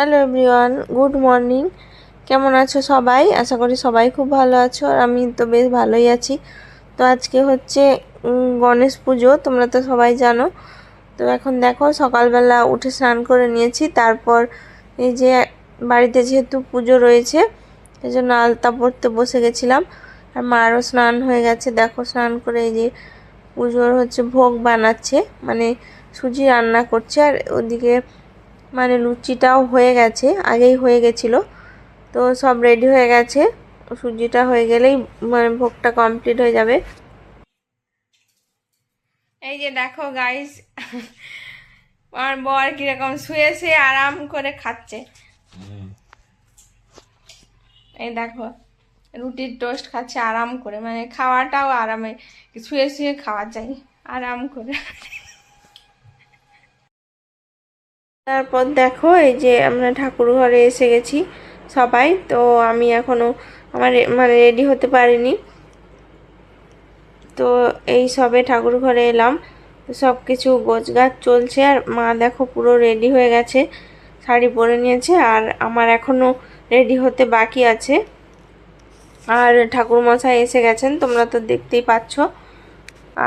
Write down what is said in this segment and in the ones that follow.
Hello everyone good morning কেমন আছো সবাই? আশা করি সবাই খুব ভালো আছো আর আমি তো বেশ ভালোই আছি। তো আজকে হচ্ছে গণেশ পুজো, তোমরা তো সবাই জানো। তো এখন দেখো, সকালবেলা উঠে স্নান করে নিয়েছি। তারপর এই যে বাড়িতে যেহেতু পুজো রয়েছে এই জন্য আলতা পড়তে বসে গেছিলাম। আর মারও স্নান হয়ে গেছে। দেখো, স্নান করে এই যে পুজোর হচ্ছে ভোগ বানাচ্ছে। মানে সুজি রান্না করছে। আর ওদিকে মানে লুচিটাও হয়ে গেছে আগেই হয়ে গেছিল। তো সব রেডি হয়ে গেছে। সুজিটা হয়ে গেলেই মানে ভোগটা কমপ্লিট হয়ে যাবে। এই যে দেখো গাইস আমার বর কীরকম শুয়ে শুয়ে আরাম করে খাচ্ছে। এই দেখো রুটির টোস্ট খাচ্ছে আরাম করে। মানে খাওয়াটাও আরামে শুয়ে শুয়ে খাওয়া যায় আরাম করে। তারপর দেখো, এই যে আমরা ঠাকুর ঘরে এসে গেছি সবাই। তো আমি এখনও আমার মানে রেডি হতে পারিনি। তো এই সবে ঠাকুর ঘরে এলাম। সব কিছু গোছগাছ চলছে আর মা দেখো পুরো রেডি হয়ে গেছে, শাড়ি পরে নিয়েছে আর আমার এখনও রেডি হতে বাকি আছে। আর ঠাকুর মশাই এসে গেছেন, তোমরা তো দেখতেই পাচ্ছ।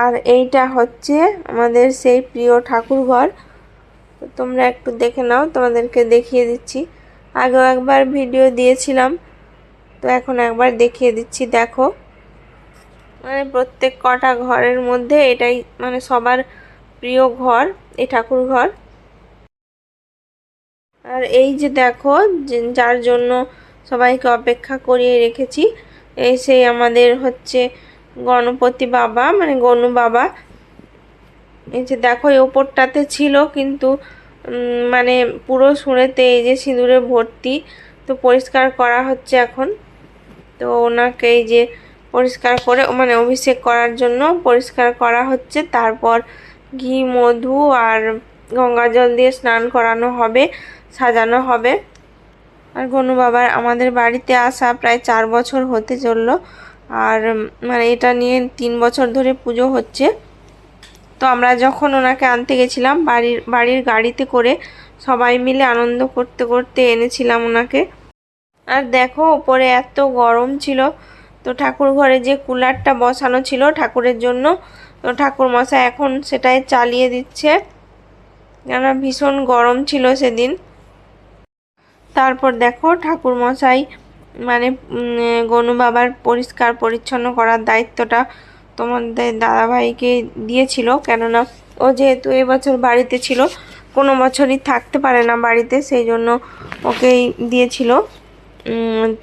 আর এইটা হচ্ছে আমাদের সেই প্রিয় ঠাকুর ঘর। তো তোমরা একটু দেখে নাও, তোমাদেরকে দেখিয়ে দিচ্ছি। আগেও একবার ভিডিও দিয়েছিলাম, তো এখন একবার দেখিয়ে দিচ্ছি, দেখো। মানে প্রত্যেক কটা ঘরের মধ্যে এটাই মানে সবার প্রিয় ঘর, এই ঠাকুর ঘর। আর এই যে দেখো যার জন্য সবাইকে অপেক্ষা করিয়ে রেখেছি এই সেই আমাদের হচ্ছে গণপতি বাবা মানে গনু বাবা। এই যে দেখো, এই ওপরটাতে ছিল কিন্তু মানে পুরো সুরেতে এই যে সিঁদুরে ভর্তি তো পরিষ্কার করা হচ্ছে এখন। তো ওনাকে এই যে পরিষ্কার করে মানে অভিষেক করার জন্য পরিষ্কার করা হচ্ছে। তারপর ঘি, মধু আর গঙ্গা জল দিয়ে স্নান করানো হবে, সাজানো হবে। আর গনু বাবার আমাদের বাড়িতে আসা প্রায় চার বছর হতে চলল। আর মানে এটা নিয়ে তিন বছর ধরে পুজো হচ্ছে। তো আমরা যখন ওনাকে আনতে গেছিলাম, বাড়ির বাড়ির গাড়িতে করে সবাই মিলে আনন্দ করতে করতে এনেছিলাম ওনাকে। আর দেখো ওপরে এত গরম ছিল। তো ঠাকুর ঘরে যে কুলারটা বসানো ছিল ঠাকুরের জন্য, তো ঠাকুর মশাই এখন সেটাই চালিয়ে দিচ্ছে। কেননা ভীষণ গরম ছিল সেদিন। তারপর দেখো, ঠাকুর মশাই মানে গনু বাবার পরিষ্কার, পরিচ্ছন্ন করার দায়িত্বটা তোমাদের দাদাভাইকে দিয়েছিল, কেননা ও যেহেতু এবছর বাড়িতে ছিল, কোনো বছরই থাকতে পারে না বাড়িতে, সেই জন্য ওকেই দিয়েছিল।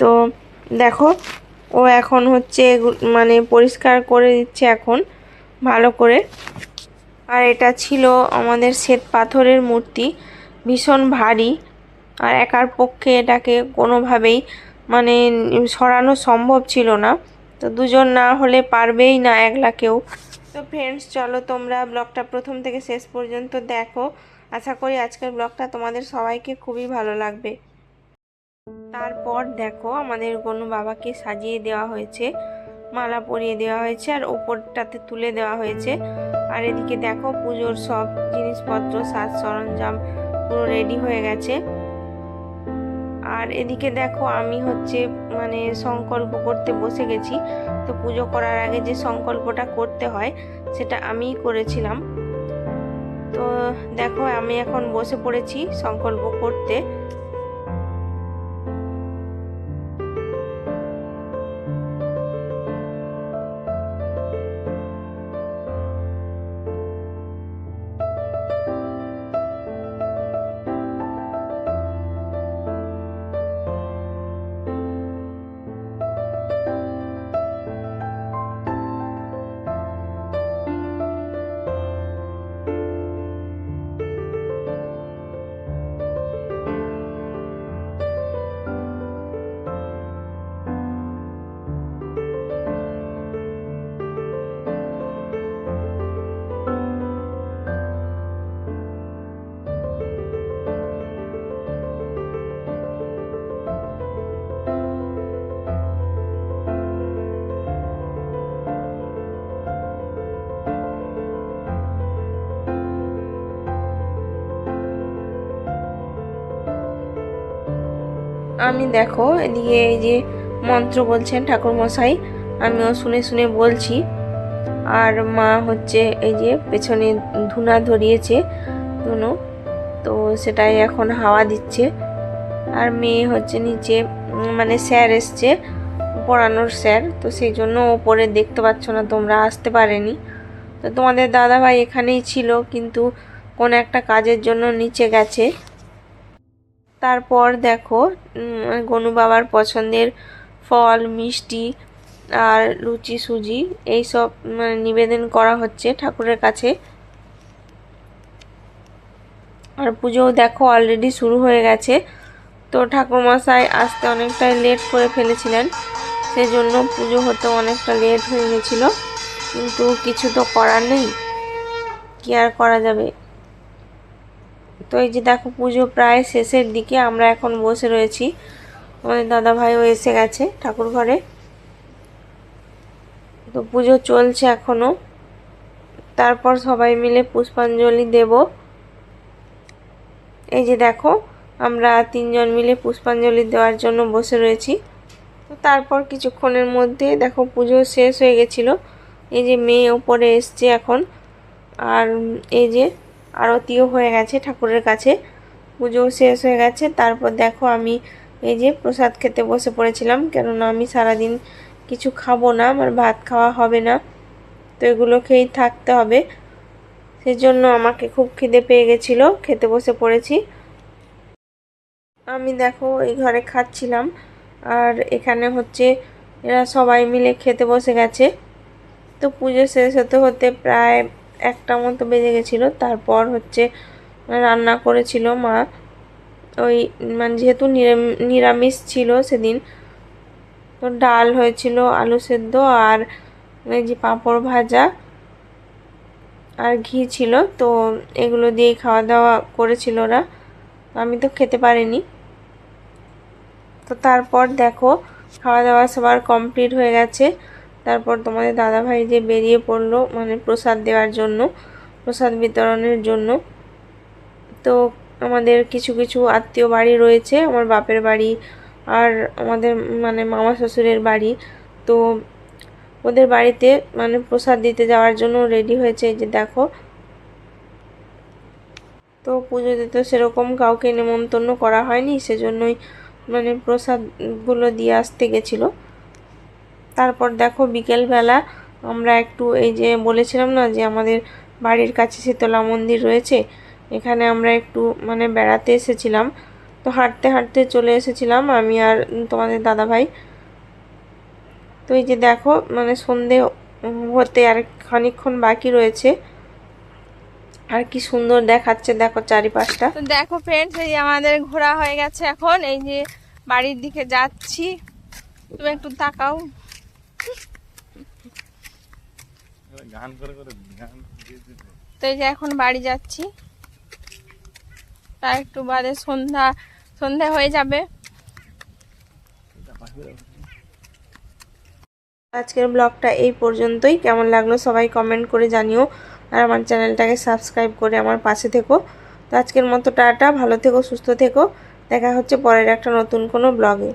তো দেখো, ও এখন হচ্ছে মানে পরিষ্কার করে দিচ্ছে এখন, ভালো করে। আর এটা ছিল আমাদের শ্বেত পাথরের মূর্তি, ভীষণ ভারী। আর একার পক্ষে এটাকে কোনোভাবেই মানে সরানো সম্ভব ছিল না। তো দুজন না হলে পারবেই না একলা কেউ। তো ফ্রেন্ডস চলো তোমরা ব্লগটা প্রথম থেকে শেষ পর্যন্ত দেখো। আশা করি আজকের ব্লগটা তোমাদের সবাইকে খুবই ভালো লাগবে। তারপর দেখো আমাদের কোনো বাবাকে সাজিয়ে দেওয়া হয়েছে, মালা পরিয়ে দেওয়া হয়েছে আর ওপরটাতে তুলে দেওয়া হয়েছে। আর এদিকে দেখো পুজোর সব জিনিসপত্র, সাজ সরঞ্জাম পুরো রেডি হয়ে গেছে। আর এদিকে দেখো আমি হচ্ছে মানে সংকল্প করতে বসে গেছি। তো পুজো করার আগে যে সংকল্পটা করতে হয়, সেটা আমি করেছিলাম। তো দেখো আমি এখন বসে পড়েছি সংকল্প করতে। আমি দেখো, এদিকে এই যে মন্ত্র বলছেন ঠাকুর মশাই আমিও শুনে শুনে বলছি। আর মা হচ্ছে এই যে পেছনে ধুনা ধরিয়েছে, ধুনো, তো সেটাই এখন হাওয়া দিচ্ছে। আর মেয়ে হচ্ছে নিচে মানে স্যার এসছে, পড়ানোর স্যার, তো সেই জন্য ওপরে দেখতে পাচ্ছ না তোমরা, আসতে পারেনি। তো তোমাদের দাদা ভাই এখানেই ছিল, কিন্তু কোন একটা কাজের জন্য নিচে গেছে। তারপর দেখো গনু বাবার পছন্দের ফল, মিষ্টি আর লুচি, সুজি এইসব মানে নিবেদন করা হচ্ছে ঠাকুরের কাছে। আর পুজোও দেখো অলরেডি শুরু হয়ে গেছে। তো ঠাকুরমশাই আসতে অনেকটাই লেট করে ফেলেছিলেন সেই জন্য পুজো হতে অনেকটা লেট হয়ে গেছিল। কিন্তু কিছু তো করার নেই, কি আর করা যাবে? তো এই যে দেখো পুজো প্রায় শেষের দিকে আমরা এখন বসে রয়েছি। আমাদের দাদা ভাইও এসে গেছে ঠাকুর ঘরে। তো পুজো চলছে এখনও। তারপর সবাই মিলে পুষ্পাঞ্জলি দেব। এই যে দেখো, আমরা তিনজন মিলে পুষ্পাঞ্জলি দেওয়ার জন্য বসে রয়েছি। তো তারপর কিছুক্ষণের মধ্যে দেখো পুজো শেষ হয়ে গেছিল। এই যে মেয়ে ওপরে এসছে এখন। আর এই যে আরতিও হয়ে গেছে, ঠাকুরের কাছে। পুজো শেষ হয়ে গেছে। তারপর দেখো আমি এই যে প্রসাদ খেতে বসে পড়েছিলাম, কেননা আমি সারাদিন কিছু খাব না, আমার ভাত খাওয়া হবে না, তো এগুলো খেয়েই থাকতে হবে। সেজন্য আমাকে খুব খিদে পেয়ে গেছিল, খেতে বসে পড়েছি। আমি দেখো এই ঘরে খাচ্ছিলাম, আর এখানে হচ্ছে এরা সবাই মিলে খেতে বসে গেছে। তো পুজো শেষ হতে হতে প্রায় একটা মতো বেজে গেছিল। তারপর হচ্ছে রান্না করেছিল মা। ওই মানে যেহেতু নিরাম- নিরামিষ ছিল সেদিন, তো ডাল হয়েছিল, আলু সেদ্ধ আর এই যে পাঁপড় ভাজা আর ঘি ছিল। তো এগুলো দিয়েই খাওয়া দাওয়া করেছিল ওরা। আমি তো খেতে পারিনি। তো তারপর দেখো খাওয়া দাওয়া সবার কমপ্লিট হয়ে গেছে। তারপর তোমাদের দাদাভাই যে বেরিয়ে পড়ল মানে প্রসাদ দেওয়ার জন্য, প্রসাদ বিতরণের জন্য। তো আমাদের কিছু কিছু আত্মীয় বাড়ি রয়েছে, আমার বাপের বাড়ি আর আমাদের মানে মামা শ্বশুরের বাড়ি। তো ওদের বাড়িতে মানে প্রসাদ দিতে যাওয়ার জন্য রেডি হয়েছে যে দেখো। তো পুজোতে তো সেরকম কাউকে নেমন্তন্ন করা হয়নি, সেজন্যই মানে প্রসাদগুলো দিয়ে আসতে গেছিল। তারপর দেখো বিকেলবেলা আমরা একটু এই যে বলেছিলাম না যে আমাদের বাড়ির কাছে শীতলা মন্দির রয়েছে, এখানে আমরা একটু মানে বেড়াতে এসেছিলাম। তো হাঁটতে হাঁটতে চলে এসেছিলাম আমি আর তোমাদের দাদা ভাই তো এই যে দেখো মানে সন্ধে হতে আর খানিকক্ষণ বাকি রয়েছে। আর কি সুন্দর দেখাচ্ছে দেখো চারিপাশটা। তো দেখো ফ্রেন্ডস এই আমাদের ঘোরা হয়ে গেছে এখন। এই যে বাড়ির দিকে যাচ্ছি। তুমি একটু তাকাও। গান করে করে গান তো এই যে এখন বাড়ি যাচ্ছি। তার একটু বাদে সন্ধ্যা সন্ধ্যা হয়ে যাবে। আজকের ব্লগটা এই পর্যন্তই। কেমন লাগল সবাই কমেন্ট করে জানিও। আর আমার চ্যানেলটাকে সাবস্ক্রাইব করে আমার পাশে থেকো। তো আজকের মতো টাটা ভালো থেকো সুস্থ থেকো। দেখা হচ্ছে পরের একটা নতুন কোনো ব্লগে।